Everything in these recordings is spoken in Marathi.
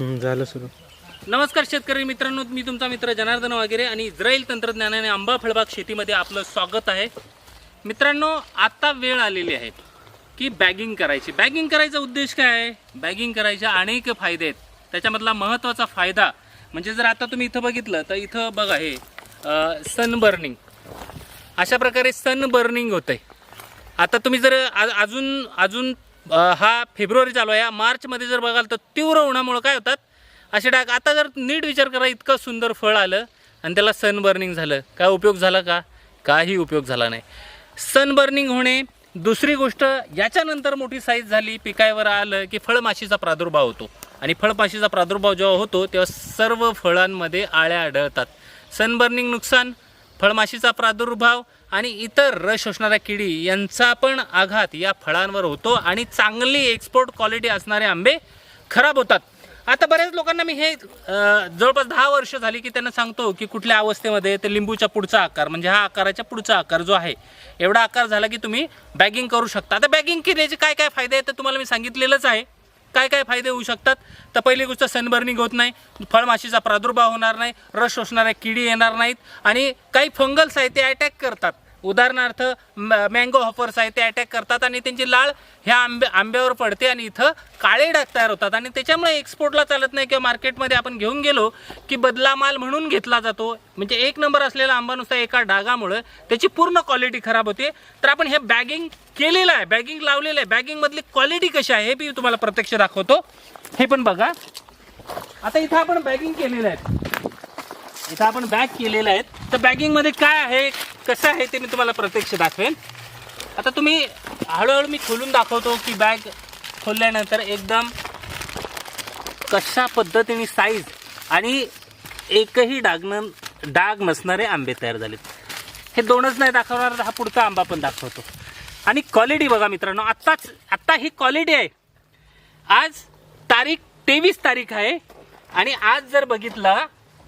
झालं सुरू. नमस्कार शेतकरी मित्रांनो मी तुमचा मित्र जनार्दन वगैरे आणि इस्रायल तंत्रज्ञानाने आंबा फळबाग शेतीमध्ये आपलं स्वागत आहे. मित्रांनो आता वेळ आलेली आहे की बॅगिंग करायची. बॅगिंग करायचा उद्देश काय आहे? बॅगिंग करायचे अनेक फायदे आहेत. त्याच्यामधला महत्त्वाचा फायदा म्हणजे जर आता तुम्ही इथं बघितलं तर इथं बघा हे सनबर्निंग अशा प्रकारे सनबर्निंग होतं आहे आता तुम्ही जर अजून अजून हा फेब्रुवारी चालू आहे. या मार्चमध्ये जर बघाल तर तीव्र उन्हामुळं काय होतात? असे डाग. आता जर नीट विचार करा इतकं सुंदर फळ आलं आणि त्याला सनबर्निंग झालं. काय उपयोग झाला का? काही उपयोग झाला नाही. सनबर्निंग होणे दुसरी गोष्ट याच्यानंतर मोठी साईज झाली पिकायवर आलं की फळमाशीचा प्रादुर्भाव होतो. आणि फळमाशीचा प्रादुर्भाव जेव्हा होतो तेव्हा सर्व फळांमध्ये आळ्या आढळतात. सनबर्निंग नुकसान फळमाशीचा प्रादुर्भाव आणि इतर रस शोषणाऱ्या किडी यांचा पण आघात या फळांवर होतो आणि चांगली एक्सपोर्ट क्वालिटी असणारे आंबे खराब होतात. आता बऱ्याच लोकांना मी हे जवळपास दहा वर्ष झाली की त्यांना सांगतो की कुठल्या अवस्थेमध्ये ते लिंबूच्या पुढचा आकार म्हणजे हा आकाराच्या पुढचा आकार जो आहे एवढा आकार झाला की तुम्ही बॅगिंग करू शकता. आता बॅगिंग केल्याचे काय काय फायदे आहेत ते तुम्हाला मी सांगितलेलंच आहे. काय काय फायदे होऊ शकतात? तर पहिली गोष्ट सनबर्निंग होत नाही फळमाशीचा प्रादुर्भाव होणार नाही रस शोषणाऱ्या किडी येणार नाहीत आणि काही फंगल्स आहेत ते अटॅक करतात. उदाहरणार्थ मँगो हॉफर्स आहे ते अटॅक करतात आणि त्यांची लाळ ह्या आंबे आंब्यावर पडते आणि इथं काळे डाग तयार होतात. आणि त्याच्यामुळे एक्सपोर्टला चालत नाही किंवा मार्केटमध्ये आपण घेऊन गेलो की बदला माल म्हणून घेतला जातो. म्हणजे एक नंबर असलेला आंबा नुसता एका डागामुळे त्याची पूर्ण क्वालिटी खराब होते. तर आपण हे बॅगिंग केलेलं आहे बॅगिंग लावलेलं आहे. बॅगिंगमधली क्वालिटी कशी आहे हे बी तुम्हाला प्रत्यक्ष दाखवतो. हे पण बघा. आता इथं आपण बॅगिंग केलेलं आहे. इथं आपण बॅग केलेलं आहे तर बॅगिंगमध्ये काय आहे कसं आहे ते मी तुम्हाला प्रत्यक्ष दाखवेन. आता तुम्ही हळूहळू मी खोलून दाखवतो की बॅग खोलल्यानंतर एकदम कशा पद्धतीने साईज आणि एकही डागन डाग नसणारे आंबे तयार झालेत. हे दोनच नाही दाखवणार हा पुढचा आंबा पण दाखवतो. आणि क्वालिटी बघा मित्रांनो आत्ताच आत्ता ही क्वालिटी आहे. आज तारीख तेवीस तारीख आहे. आणि आज जर बघितला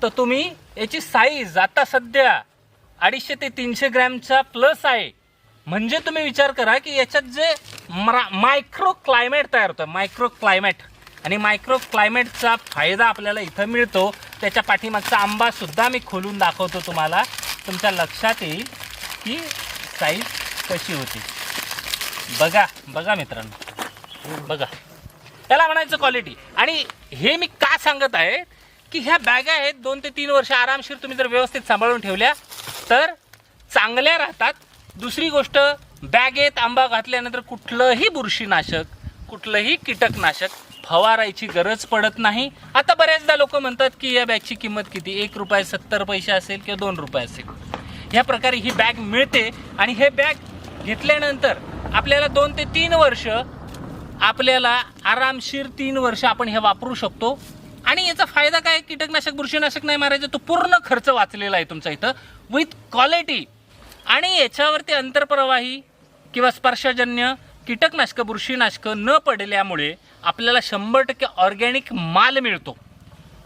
तर तुम्ही याची साईज आता सध्या अडीचशे ते तीनशे ग्रॅमचा प्लस आहे. म्हणजे तुम्ही विचार करा की याच्यात जे मायक्रो क्लायमेट तयार होतं. मायक्रो क्लायमेट आणि मायक्रो क्लायमेटचा फायदा आपल्याला इथं मिळतो. त्याच्या पाठीमागचा आंबासुद्धा मी खोलून दाखवतो तुम्हाला. तुमच्या लक्षात येईल की साईज कशी होती. बघा बघा मित्रांनो. बघा. त्याला म्हणायचं क्वालिटी आणि हे मी का सांगत आहे? की ह्या बॅगा आहेत दोन ते तीन वर्ष आरामशीर तुम्ही जर व्यवस्थित सांभाळून ठेवल्या तर चांगल्या राहतात. दुसरी गोष्ट बॅगेत आंबा घातल्यानंतर कुठलंही बुरशीनाशक कुठलंही कीटकनाशक फवारायची गरज पडत नाही. आता बऱ्याचदा लोक म्हणतात की या बॅगची किंमत किती? एक रुपये सत्तर पैसे असेल किंवा दोन रुपये असेल. ह्या प्रकारे ही बॅग मिळते आणि हे बॅग घेतल्यानंतर आपल्याला दोन ते तीन वर्ष आपल्याला आरामशीर तीन वर्ष आपण हे वापरू शकतो. आणि याचा फायदा काय? कीटकनाशक बुरशीनाशक नाही मारायचं. तो पूर्ण खर्च वाचलेला आहे तुमचा इथं. विथ क्वालिटी आणि याच्यावरती अंतरप्रवाही किंवा स्पर्शजन्य कीटकनाशकं बुरशीनाशक न पडल्यामुळे आपल्याला शंभर टक्के ऑर्गॅनिक माल मिळतो.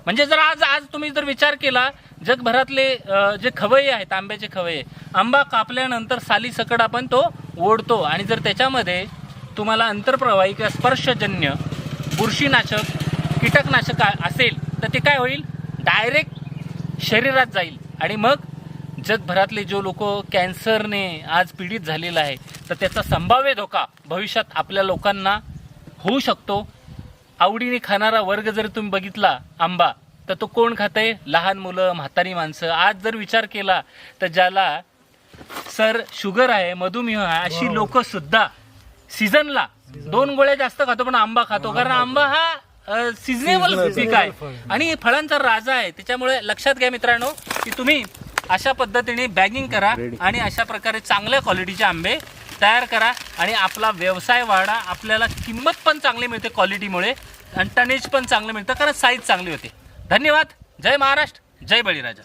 म्हणजे जर आज आज तुम्ही जर विचार केला जगभरातले जे खवय्ये आहेत आंब्याचे खवय्ये आंबा कापल्यानंतर साली सकड आपण तो ओढतो. आणि जर त्याच्यामध्ये तुम्हाला अंतरप्रवाही किंवा स्पर्शजन्य बुरशीनाशक कीटकनाशक असेल तर ते काय होईल? डायरेक्ट शरीरात जाईल. आणि मग जगभरातले जो लोक कॅन्सरने आज पीडित झालेला आहे तर त्याचा संभाव्य धोका भविष्यात आपल्या लोकांना होऊ शकतो. आवडीने खाणारा वर्ग जर तुम्ही बघितला आंबा तर तो कोण खातंय लहान मुलं म्हातारी माणसं. आज जर विचार केला तर ज्याला सर शुगर आहे मधुमेह आहे अशी लोक सुद्धा सीझनला दोन गोळ्या जास्त खातो पण आंबा खातो. कारण आंबा हा सिजनेबल पीक आहे. आणि फळांचा राजा आहे. त्याच्यामुळे लक्षात घ्या मित्रांनो की तुम्ही अशा पद्धतीने बॅगिंग करा आणि अशा प्रकारे चांगल्या क्वालिटीचे आंबे तयार करा आणि आपला व्यवसाय वाढा. आपल्याला किंमत पण चांगली मिळते क्वालिटीमुळे आणि टनेज पण चांगलं मिळतं कारण साईज चांगली होते. धन्यवाद. जय महाराष्ट्र. जय बळीराजा.